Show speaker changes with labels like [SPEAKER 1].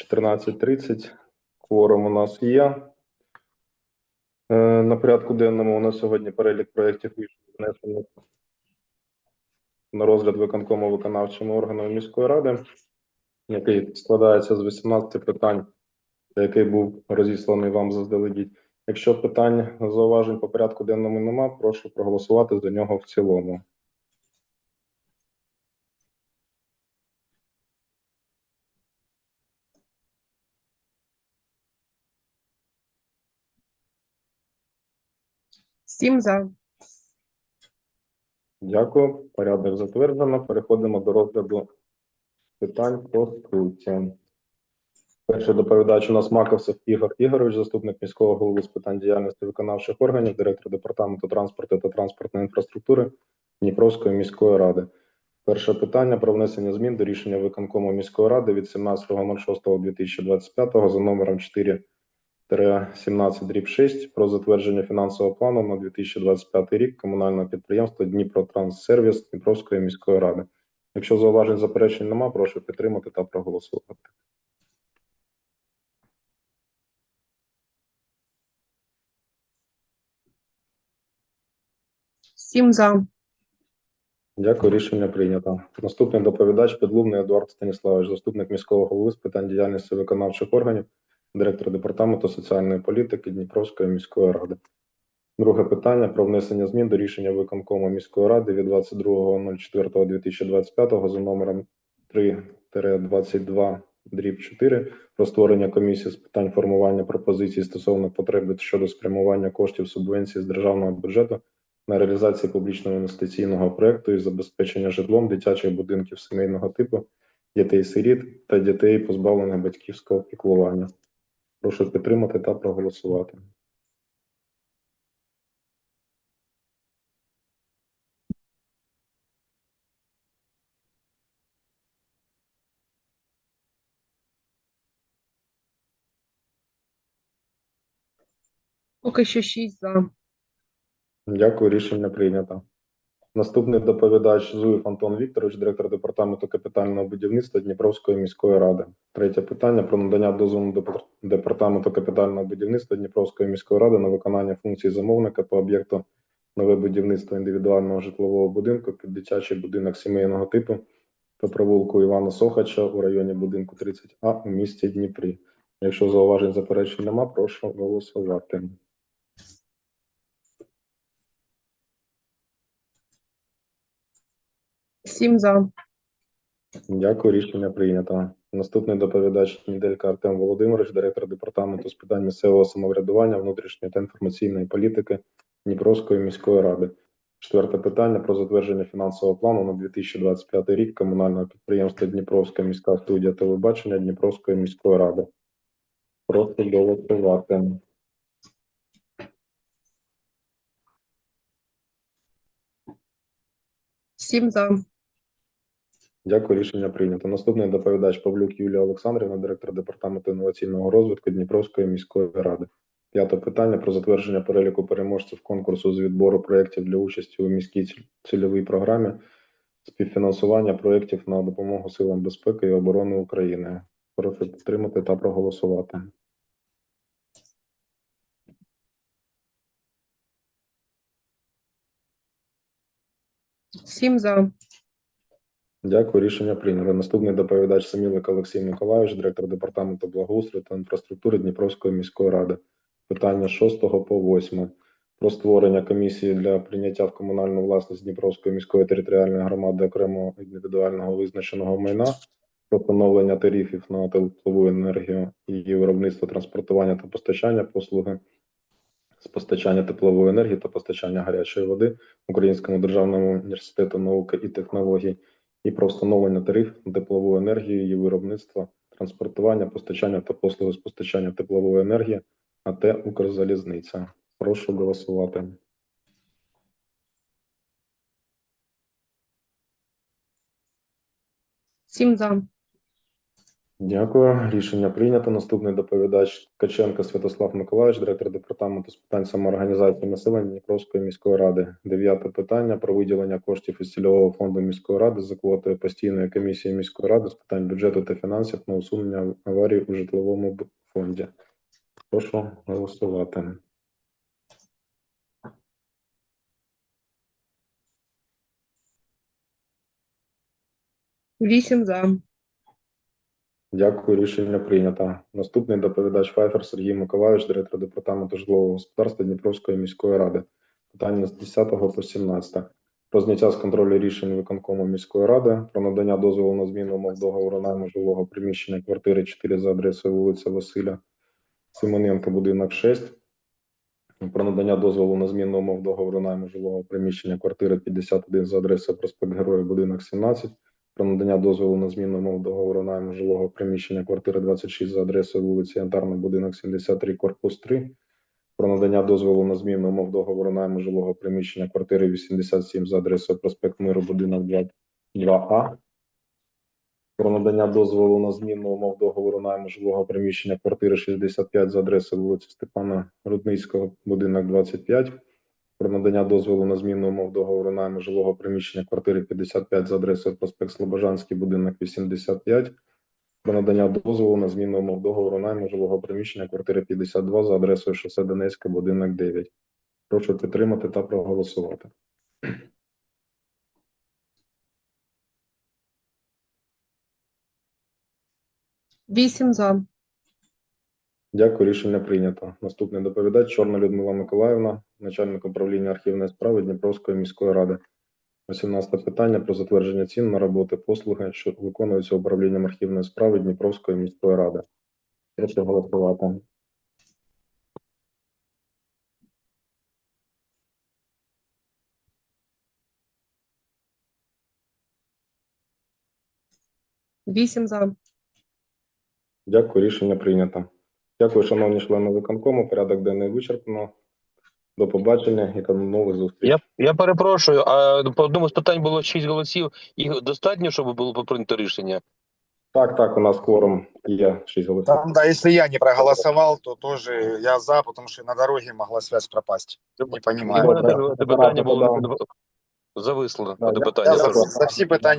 [SPEAKER 1] 14.30. Кворум у нас є. Е, На порядку денному у нас сьогодні перелік проєктів внесених на розгляд виконкому виконавчими органами міської ради, який складається з 18 питань, який був розісланий вам заздалегідь. Якщо питань зауважень по порядку денному нема, прошу проголосувати за нього в цілому.
[SPEAKER 2] Сім за.
[SPEAKER 1] Дякую. Порядок затверджено. Переходимо до розгляду питань по суті. Перший доповідач у нас Маковцев Ігор Ігорович, заступник міського голови з питань діяльності виконавчих органів, директор департаменту транспорту та транспортної інфраструктури Дніпровської міської ради. Перше питання про внесення змін до рішення виконкому міської ради від 17.06.2025 за номером 4 17 дріб 6 про затвердження фінансового плану на 2025 рік комунального підприємства Дніпротранссервіс Дніпровської міської ради. Якщо зауважень заперечень нема, прошу підтримати та проголосувати.
[SPEAKER 2] Сім за.
[SPEAKER 1] Дякую, рішення прийнято. Наступний доповідач Підлубний Едуард Станіславович, заступник міського голови з питань діяльності виконавчих органів, директор департаменту соціальної політики Дніпровської міської ради. Друге питання про внесення змін до рішення виконкому міської ради від 22.04.2025 за номером 3-22 дріб 4 про створення комісії з питань формування пропозицій стосовно потреби щодо спрямування коштів субвенції з державного бюджету на реалізацію публічного інвестиційного проекту із забезпечення житлом дитячих будинків сімейного типу, дітей-сиріт та дітей, позбавлених батьківського піклування. Прошу підтримати та проголосувати.
[SPEAKER 2] Поки що шість за.
[SPEAKER 1] Дякую, рішення прийнято. Наступний доповідач Зуєв Антон Вікторович, директор департаменту капітального будівництва Дніпровської міської ради. Третє питання про надання дозволу депар- департаменту капітального будівництва Дніпровської міської ради на виконання функцій замовника по об'єкту нове будівництво індивідуального житлового будинку під дитячий будинок сімейного типу по провулку Івана Сохача у районі будинку 30А у місті Дніпрі. Якщо зауважень заперечень нема, прошу голосувати.
[SPEAKER 2] Сім за.
[SPEAKER 1] Дякую, рішення прийнято. Наступний доповідач Неделька Артем Володимирович, директор департаменту з питань місцевого самоврядування, внутрішньої та інформаційної політики Дніпровської міської ради. Четверте питання про затвердження фінансового плану на 2025 рік комунального підприємства Дніпровська міська студія телебачення Дніпровської міської ради. Прошу голосувати.
[SPEAKER 2] Сім за.
[SPEAKER 1] Дякую, рішення прийнято. Наступний доповідач Павлюк Юлія Олександрівна, директор департаменту інноваційного розвитку Дніпровської міської ради. П'яте питання про затвердження переліку переможців конкурсу з відбору проєктів для участі у міській цільовій програмі співфінансування проєктів на допомогу силам безпеки і оборони України. Прошу підтримати та проголосувати.
[SPEAKER 2] Сім за.
[SPEAKER 1] Дякую, рішення прийнято. Наступний доповідач Самілик Олексій Миколайович, директор департаменту благоустрою та інфраструктури Дніпровської міської ради. Питання з 6 по 8. Про створення комісії для прийняття в комунальну власність Дніпровської міської територіальної громади окремого індивідуального визначеного майна, про поновлення тарифів на теплову енергію, її виробництво, транспортування та постачання послуги з постачання теплової енергії та постачання гарячої води Українському державному університету науки і технологій і про встановлення тарифів на теплову енергію, її виробництво, транспортування, постачання та послуги з постачання теплової енергії, АТ Укрзалізниця. Прошу голосувати.
[SPEAKER 2] Сім за.
[SPEAKER 1] Дякую. Рішення прийнято. Наступний доповідач Ткаченко Святослав Миколаївич, директор департаменту з питань самоорганізації населення Дніпровської міської ради. Дев'яте питання про виділення коштів із цільового фонду міської ради за квотою постійної комісії міської ради з питань бюджету та фінансів на усунення аварій у житловому фонді. Прошу голосувати.
[SPEAKER 2] Вісім за.
[SPEAKER 1] Дякую, рішення прийнято. Наступний доповідач Файфер Сергій Миколаївич, директор департаменту житлового господарства Дніпровської міської ради. Питання з 10 по 17. Про зняття з контролю рішень виконкому міської ради, про надання дозволу на зміну умов договору найму жилого приміщення квартири 4 за адресою вулиця Василя Симоненка, будинок 6. Про надання дозволу на зміну умов договору найму жилого приміщення квартири 51 за адресою проспект Героїв, будинок 17 про надання дозволу на зміну умов договору найму жилого приміщення квартири 26 за адресою вулиці Янтарна, будинок 73, корпус 3, про надання дозволу на зміну умов договору найму жилого приміщення квартири 87 за адресою проспект Миру, будинок 2, 2А, про надання дозволу на зміну умов договору найму жилого приміщення квартири 65 за адресою вулиці Степана Рудницького, будинок 25, про надання дозволу на зміну умов договору найму жилого приміщення квартири 55 за адресою проспект Слобожанський, будинок 85, про надання дозволу на зміну умов договору найму жилого приміщення квартири 52 за адресою шосе Донецьке, будинок 9. Прошу підтримати та проголосувати.
[SPEAKER 2] Вісім за.
[SPEAKER 1] Дякую, рішення прийнято. Наступний доповідач Чорна Людмила Миколаївна, начальник управління архівної справи Дніпровської міської ради. 18 питання про затвердження цін на роботи послуги, що виконуються управлінням архівної справи Дніпровської міської ради. Прошу голосувати.
[SPEAKER 2] Вісім за.
[SPEAKER 1] Дякую, рішення прийнято. Дякую, шановні члени виконкому. Порядок денний вичерпано. До побачення і до нових зустрічей.
[SPEAKER 3] Я, я перепрошую, а по одному з питань було 6 голосів. Їх достатньо, щоб було прийнято рішення?
[SPEAKER 1] Так, так, у нас кворум є 6 голосів.
[SPEAKER 4] Там, да, если я не проголосовал, то тоже я за, потому что на дороге могла связь пропасть. Не понимаю.
[SPEAKER 1] Добре.
[SPEAKER 3] те питання було зависло.
[SPEAKER 1] Да,
[SPEAKER 3] питання.
[SPEAKER 4] Я за, за всі питання